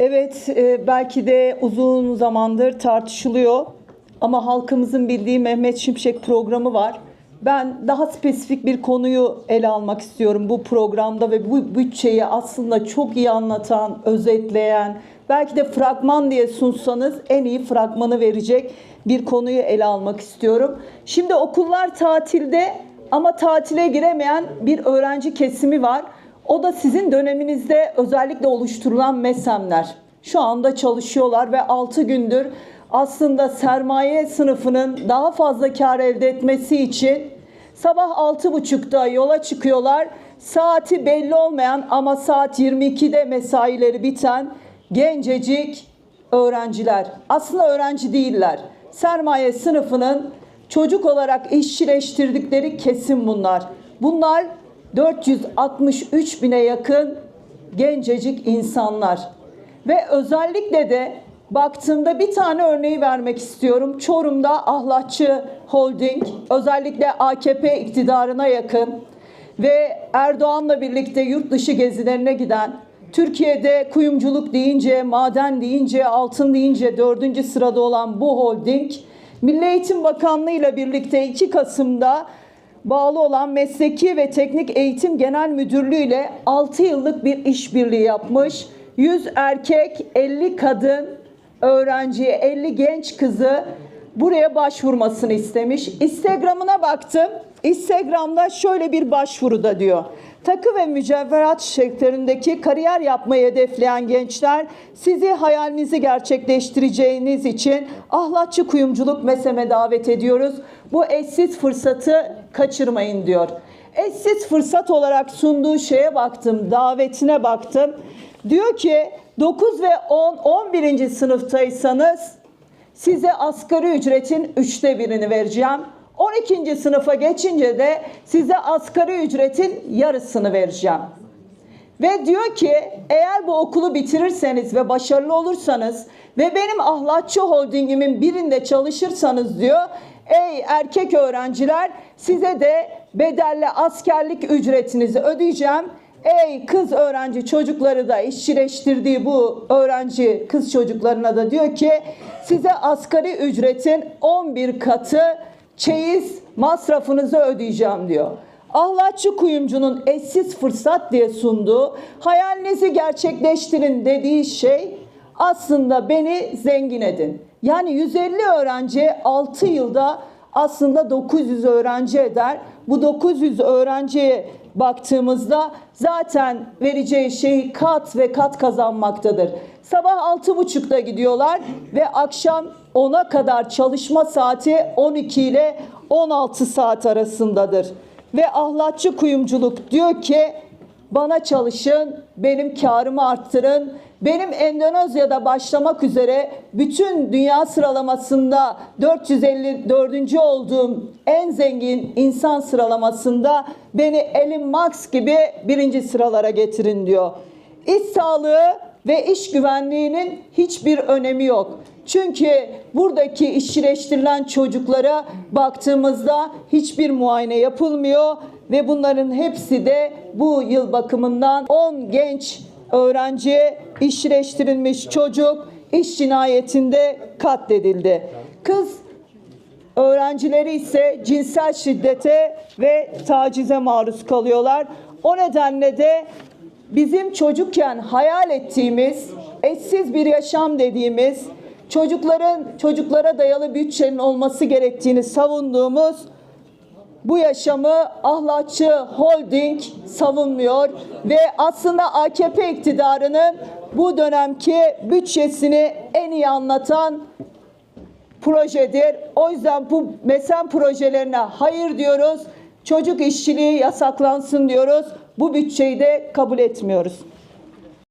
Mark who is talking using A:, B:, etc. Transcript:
A: Evet, e, belki de uzun zamandır tartışılıyor ama halkımızın bildiği Mehmet Şimşek programı var. Ben daha spesifik bir konuyu ele almak istiyorum bu programda ve bu bütçeyi aslında çok iyi anlatan, özetleyen, belki de fragman diye sunsanız en iyi fragmanı verecek bir konuyu ele almak istiyorum. Şimdi okullar tatilde ama tatile giremeyen bir öğrenci kesimi var. O da sizin döneminizde özellikle oluşturulan MESEM'ler. Şu anda çalışıyorlar ve 6 gündür aslında sermaye sınıfının daha fazla kar elde etmesi için sabah 6.30'da yola çıkıyorlar. Saati belli olmayan ama saat 22'de mesaileri biten gencecik öğrenciler. Aslında öğrenci değiller. Sermaye sınıfının çocuk olarak işçileştirdikleri kesim bunlar. Bunlar 463 bine yakın gencecik insanlar. Ve özellikle de baktığımda bir tane örneği vermek istiyorum. Çorum'da Ahlatçı Holding özellikle AKP iktidarına yakın ve Erdoğan'la birlikte yurt dışı gezilerine giden Türkiye'de kuyumculuk deyince, maden deyince, altın deyince dördüncü sırada olan bu holding Milli Eğitim Bakanlığı ile birlikte 2 Kasım'da bağlı olan Mesleki ve Teknik Eğitim Genel Müdürlüğü ile 6 yıllık bir işbirliği yapmış. 100 erkek, 50 kadın öğrenciye, 50 genç kızı buraya başvurmasını istemiş. Instagram'ına baktım. Instagram'da şöyle bir başvuruda diyor. Takı ve mücevherat sektöründeki kariyer yapmayı hedefleyen gençler sizi hayalinizi gerçekleştireceğiniz için ahlatçı kuyumculuk meseme davet ediyoruz. Bu eşsiz fırsatı kaçırmayın diyor. Eşsiz fırsat olarak sunduğu şeye baktım, davetine baktım. Diyor ki 9 ve 10, 11. sınıftaysanız size asgari ücretin üçte birini vereceğim. 12. sınıfa geçince de size asgari ücretin yarısını vereceğim. Ve diyor ki eğer bu okulu bitirirseniz ve başarılı olursanız ve benim ahlatçı holdingimin birinde çalışırsanız diyor ey erkek öğrenciler size de bedelli askerlik ücretinizi ödeyeceğim. Ey kız öğrenci çocukları da işçileştirdiği bu öğrenci kız çocuklarına da diyor ki size asgari ücretin 11 katı çeyiz masrafınızı ödeyeceğim diyor. Ahlatçı kuyumcunun eşsiz fırsat diye sunduğu hayalinizi gerçekleştirin dediği şey aslında beni zengin edin. Yani 150 öğrenci 6 yılda aslında 900 öğrenci eder. Bu 900 öğrenciye baktığımızda zaten vereceği şey kat ve kat kazanmaktadır. Sabah 6.30'da gidiyorlar ve akşam 10'a kadar çalışma saati 12 ile 16 saat arasındadır. Ve ahlatçı kuyumculuk diyor ki bana çalışın, benim karımı arttırın. Benim Endonezya'da başlamak üzere bütün dünya sıralamasında 454. olduğum en zengin insan sıralamasında beni Elon Musk gibi birinci sıralara getirin diyor. İş sağlığı ve iş güvenliğinin hiçbir önemi yok. Çünkü buradaki işçileştirilen çocuklara baktığımızda hiçbir muayene yapılmıyor ve bunların hepsi de bu yıl bakımından 10 genç öğrenci işçileştirilmiş çocuk iş cinayetinde katledildi. Kız öğrencileri ise cinsel şiddete ve tacize maruz kalıyorlar. O nedenle de bizim çocukken hayal ettiğimiz eşsiz bir yaşam dediğimiz çocukların çocuklara dayalı bütçenin olması gerektiğini savunduğumuz bu yaşamı ahlatçı holding savunmuyor ve aslında AKP iktidarının bu dönemki bütçesini en iyi anlatan projedir. O yüzden bu MESEM projelerine hayır diyoruz. Çocuk işçiliği yasaklansın diyoruz. Bu bütçeyi de kabul etmiyoruz.